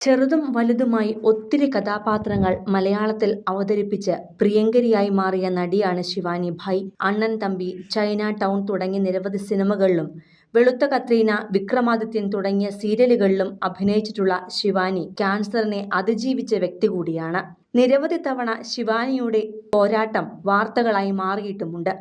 ചെറുതും വലുതുമായി ഒത്തിരി കഥാപാത്രങ്ങൾ മലയാളത്തിൽ അവതരിപ്പിച്ച് പ്രിയങ്കരിയായി മാറിയ നടിയാണ് ശിവാനി ഭായ്. അണ്ണൻ തമ്പി, ചൈന ടൗൺ തുടങ്ങി നിരവധി സിനിമകളിലും വെളുത്ത കത്രീന, വിക്രമാദിത്യൻ തുടങ്ങിയ സീരിയലുകളിലും അഭിനയിച്ചിട്ടുള്ള ശിവാനി ക്യാൻസറിനെ അതിജീവിച്ച വ്യക്തി കൂടിയാണ്. നിരവധി തവണ ശിവാനിയുടെ പോരാട്ടം വാർത്തകളായി മാറിയിട്ടുമുണ്ട്.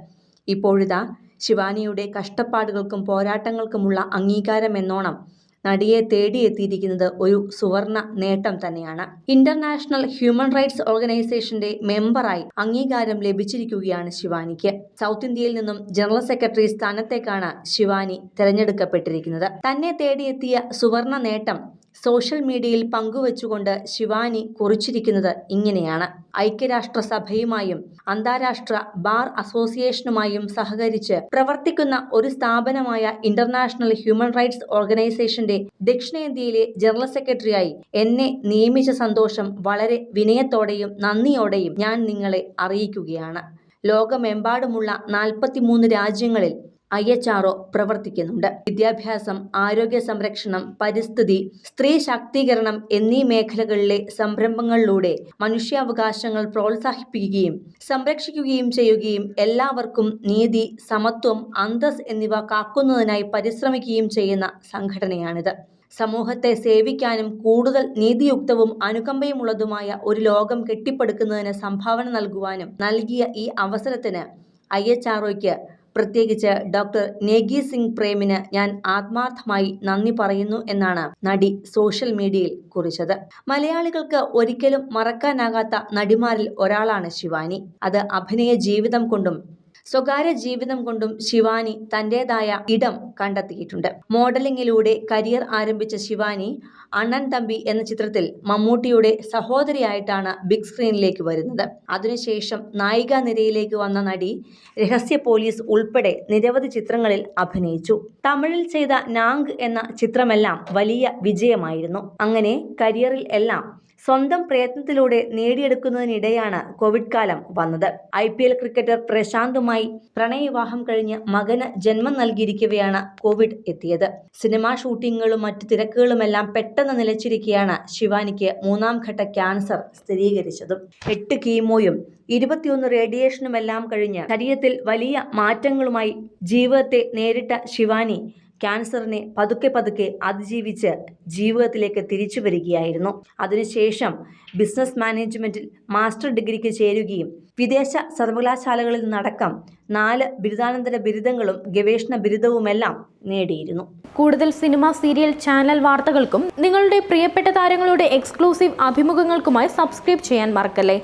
ഇപ്പോഴിതാ ശിവാനിയുടെ കഷ്ടപ്പാടുകൾക്കും പോരാട്ടങ്ങൾക്കുമുള്ള അംഗീകാരമെന്നോണം നടിയെ തേടിയെത്തിയിരിക്കുന്നത് ഒരു സുവർണ നേട്ടം തന്നെയാണ്. ഇന്റർനാഷണൽ ഹ്യൂമൻ റൈറ്റ്സ് ഓർഗനൈസേഷന്റെ മെമ്പറായി അംഗീകാരം ലഭിച്ചിരിക്കുകയാണ് ശിവാനിക്ക്. സൗത്ത് ഇന്ത്യയിൽ നിന്നും ജനറൽ സെക്രട്ടറി സ്ഥാനത്തേക്കാണ് ശിവാനി തെരഞ്ഞെടുക്കപ്പെട്ടിരിക്കുന്നത്. തന്നെ തേടിയെത്തിയ സുവർണ നേട്ടം സോഷ്യൽ മീഡിയയിൽ പങ്കുവച്ചുകൊണ്ട് ശിവാനി കുറിച്ചിരിക്കുന്നത് ഇങ്ങനെയാണ്. ഐക്യരാഷ്ട്രസഭയുമായും അന്താരാഷ്ട്ര ബാർ അസോസിയേഷനുമായും സഹകരിച്ച് പ്രവർത്തിക്കുന്ന ഒരു സ്ഥാപനമായ ഇന്റർനാഷണൽ ഹ്യൂമൻ റൈറ്റ്സ് ഓർഗനൈസേഷന്റെ ദക്ഷിണേന്ത്യയിലെ ജനറൽ സെക്രട്ടറിയായി എന്നെ നിയമിച്ച സന്തോഷം വളരെ വിനയത്തോടെയും നന്ദിയോടെയും ഞാൻ നിങ്ങളെ അറിയിക്കുകയാണ്. ലോകമെമ്പാടുമുള്ള നാൽപ്പത്തിമൂന്ന് രാജ്യങ്ങളിൽ ഐ. എച്ച്. ആർ. ഒ പ്രവർത്തിക്കുന്നുണ്ട്. വിദ്യാഭ്യാസം, ആരോഗ്യ സംരക്ഷണം, പരിസ്ഥിതി, സ്ത്രീ ശാക്തീകരണം എന്നീ മേഖലകളിലെ സംരംഭങ്ങളിലൂടെ മനുഷ്യാവകാശങ്ങൾ പ്രോത്സാഹിപ്പിക്കുകയും സംരക്ഷിക്കുകയും ചെയ്യുകയും എല്ലാവർക്കും നീതി, സമത്വം, അന്തസ് എന്നിവ കാക്കുന്നതിനായി പരിശ്രമിക്കുകയും ചെയ്യുന്ന സംഘടനയാണിത്. സമൂഹത്തെ സേവിക്കാനും കൂടുതൽ നീതിയുക്തവും അനുകമ്പയുമുള്ളതുമായ ഒരു ലോകം കെട്ടിപ്പടുക്കുന്നതിന് സംഭാവന നൽകുവാനും നൽകിയ ഈ അവസരത്തിന് ഐ. എച്ച്. ആർ. പ്രത്യേകിച്ച് ഡോക്ടർ നേഗി സിംഗ് പ്രേമിന് ഞാൻ ആത്മാർത്ഥമായി നന്ദി പറയുന്നു എന്നാണ് നടി സോഷ്യൽ മീഡിയയിൽ കുറിച്ചത്. മലയാളികൾക്ക് ഒരിക്കലും മറക്കാനാകാത്ത നടിമാരിൽ ഒരാളാണ് ശിവാനി. അത് അഭിനയ ജീവിതം കൊണ്ടും സ്വകാര്യ ജീവിതം കൊണ്ടും ശിവാനി തന്റേതായ ഇടം കണ്ടെത്തിയിട്ടുണ്ട്. മോഡലിംഗിലൂടെ കരിയർ ആരംഭിച്ച ശിവാനി അണ്ണൻ തമ്പി എന്ന ചിത്രത്തിൽ മമ്മൂട്ടിയുടെ സഹോദരിയായിട്ടാണ് ബിഗ് സ്ക്രീനിലേക്ക് വരുന്നത്. അതിനുശേഷം നായികാനിരയിലേക്ക് വന്ന നടി രഹസ്യ പോലീസ് ഉൾപ്പെടെ നിരവധി ചിത്രങ്ങളിൽ അഭിനയിച്ചു. തമിഴിൽ ചെയ്ത നാങ് എന്ന ചിത്രമെല്ലാം വലിയ വിജയമായിരുന്നു. അങ്ങനെ കരിയറിൽ എല്ലാം സ്വന്തം പ്രയത്നത്തിലൂടെ നേടിയെടുക്കുന്നതിനിടെയാണ് കോവിഡ് കാലം വന്നത്. ഐ. പി. എൽ ക്രിക്കറ്റർ പ്രശാന്തുമായി പ്രണയവിവാഹം കഴിഞ്ഞ് മകന് ജന്മം നൽകിയിരിക്കവെയാണ് കോവിഡ് എത്തിയത്. സിനിമാ ഷൂട്ടിങ്ങുകളും മറ്റു തിരക്കുകളുമെല്ലാം പെട്ടെന്ന് നിലച്ചിരിക്കെയാണ് ശിവാനിക്ക് മൂന്നാം ഘട്ട ക്യാൻസർ സ്ഥിരീകരിച്ചതും. എട്ട് കീമോയും ഇരുപത്തിയൊന്ന് റേഡിയേഷനുമെല്ലാം കഴിഞ്ഞ് ശരീരത്തിൽ വലിയ മാറ്റങ്ങളുമായി ജീവിതത്തെ നേരിട്ട ശിവാനി ക്യാൻസറിനെ പതുക്കെ പതുക്കെ അതിജീവിച്ച് ജീവിതത്തിലേക്ക് തിരിച്ചു വരികയായിരുന്നു അതിനുശേഷം ബിസിനസ് മാനേജ്മെന്റിൽ മാസ്റ്റർ ഡിഗ്രിക്ക് ചേരുകയും വിദേശ സർവകലാശാലകളിൽ നടക്കം നാല് ബിരുദാനന്തര ബിരുദങ്ങളും ഗവേഷണ ബിരുദവുമെല്ലാം നേടിയിരുന്നു. കൂടുതൽ സിനിമ, സീരിയൽ, ചാനൽ വാർത്തകൾക്കും നിങ്ങളുടെ പ്രിയപ്പെട്ട താരങ്ങളുടെ എക്സ്ക്ലൂസീവ് അഭിമുഖങ്ങൾക്കുമായി സബ്സ്ക്രൈബ് ചെയ്യാൻ മറക്കല്ലേ